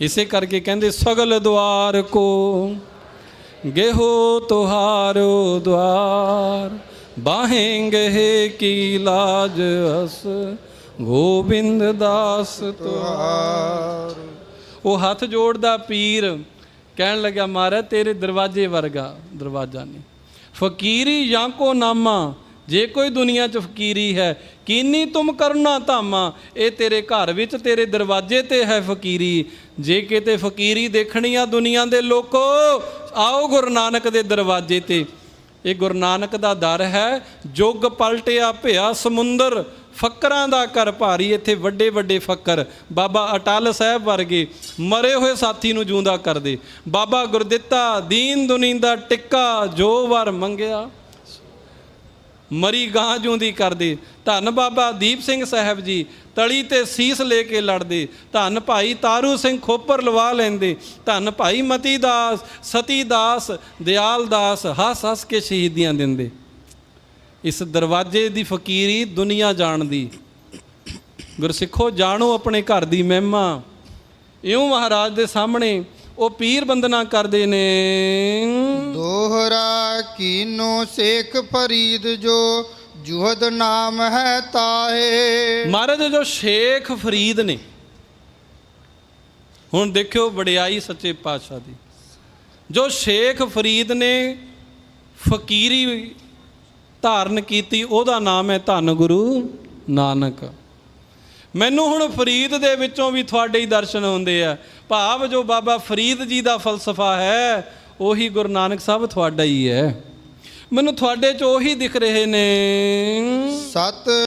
ਇਸੇ ਕਰਕੇ ਕਹਿੰਦੇ, ਸਗਲ ਦਵਾਰ ਕੋ, ਗੇਹੋ ਤੁਹਾਰੋ ਦਵਾਰ ਬਾਹੇਂਗੇ ਕੀ ਲਾਜ ਅਸ, ਗੋਬਿੰਦ ਦਾਸ ਤੁਹਾਰ। ਉਹ ਹੱਥ ਜੋੜਦਾ ਪੀਰ, ਕਹਿਣ ਲੱਗਾ ਮਹਾਰਾਜ, ਤੇਰੇ ਦਰਵਾਜ਼ੇ ਵਰਗਾ ਦਰਵਾਜ਼ਾ ਨਹੀਂ। ਫਕੀਰੀ ਜਾਂ ਕੋ ਨਾਮਾ ਜੇ ਕੋਈ ਦੁਨੀਆ 'ਚ ਫਕੀਰੀ ਹੈ, ਕੀਨੀ ਤੁਮ ਕਰਨਾ ਧਾਮਾ? ਇਹ ਤੇਰੇ ਘਰ ਵਿੱਚ, ਤੇਰੇ ਦਰਵਾਜ਼ੇ ਤੇ ਹੈ ਫਕੀਰੀ। ਜੇ ਕਿਤੇ ਫਕੀਰੀ ਦੇਖਣੀ ਆ ਦੁਨੀਆ ਦੇ ਲੋਕੋ, ਆਓ ਗੁਰੂ ਨਾਨਕ ਦੇ ਦਰਵਾਜ਼ੇ ਤੇ। ਇਹ ਗੁਰੂ ਨਾਨਕ ਦਾ ਦਰ ਹੈ, ਜੁਗ ਪਲਟਿਆ ਭਿਆ ਸਮੁੰਦਰ। ਫੱਕਰਾਂ ਦਾ ਘਰ ਭਾਰੀ, ਇੱਥੇ ਵੱਡੇ ਵੱਡੇ ਫੱਕਰ। ਬਾਬਾ ਅਟਲ ਸਾਹਿਬ ਵਰਗੇ ਮਰੇ ਹੋਏ ਸਾਥੀ ਨੂੰ ਜਿਉਂਦਾ ਕਰਦੇ। ਬਾਬਾ ਗੁਰਦਿੱਤਾ ਦੀਨ ਦੁਨੀਂਦਾ ਟਿੱਕਾ, ਜੋ ਵਰ ਮੰਗਿਆ। ਮਰੀ ਗਾਂ ਜੂੰਦੀ ਕਰਦੇ। ਧੰਨ ਬਾਬਾ ਦੀਪ ਸਿੰਘ ਸਾਹਿਬ ਜੀ, ਤਲੀ ਤੇ ਸੀਸ ਲੈ ਕੇ ਲੜਦੇ। ਧੰਨ ਭਾਈ ਤਾਰੂ ਸਿੰਘ ਖੋਪਰ ਲਵਾ ਲੈਂਦੇ। ਧੰਨ ਭਾਈ ਮਤੀ ਦਾਸ, ਸਤੀ ਦਾਸ, ਦਿਆਲ ਦਾਸ, ਹੱਸ ਹੱਸ ਕੇ ਸ਼ਹੀਦੀਆਂ ਦਿੰਦੇ। ਇਸ ਦਰਵਾਜ਼ੇ ਦੀ ਫਕੀਰੀ ਦੁਨੀਆ ਜਾਣਦੀ। ਗੁਰਸਿੱਖੋ, ਜਾਣੋ ਆਪਣੇ ਘਰ ਦੀ ਮਹਿਮਾ। ਇਉਂ ਮਹਾਰਾਜ ਦੇ ਸਾਹਮਣੇ ਉਹ ਪੀਰ ਬੰਦਨਾ ਕਰਦੇ ਨੇ। ਕੀਨੋ ਸੇਖ ਫਰੀਦ ਜੋ ਜੁਹਦ ਨਾਮ ਹੈ ਤਾਹੇ। ਮਹਾਰਾਜ, ਜੋ ਸ਼ੇਖ ਫਰੀਦ ਨੇ, ਹੁਣ ਦੇਖਿਓ ਵਡਿਆਈ ਸੱਚੇ ਪਾਤਸ਼ਾਹ ਦੀ। ਜੋ ਸ਼ੇਖ ਫਰੀਦ ਨੇ ਫਕੀਰੀ ਧਾਰਨ ਕੀਤੀ, ਉਹਦਾ ਨਾਮ ਹੈ ਧੰਨ ਗੁਰੂ ਨਾਨਕ। ਮੈਨੂੰ ਹੁਣ ਫਰੀਦ ਦੇ ਵਿੱਚੋਂ ਵੀ ਤੁਹਾਡੇ ਹੀ ਦਰਸ਼ਨ ਹੁੰਦੇ ਆ। ਭਾਵ ਜੋ ਬਾਬਾ ਫਰੀਦ ਜੀ ਦਾ ਫਲਸਫਾ ਹੈ ਉਹੀ ਗੁਰੂ ਨਾਨਕ ਸਾਹਿਬ ਤੁਹਾਡਾ ਹੀ ਹੈ। ਮੈਨੂੰ ਤੁਹਾਡੇ ਚ ਉਹੀ ਦਿਖ ਰਹੇ ਨੇ। ਸਤ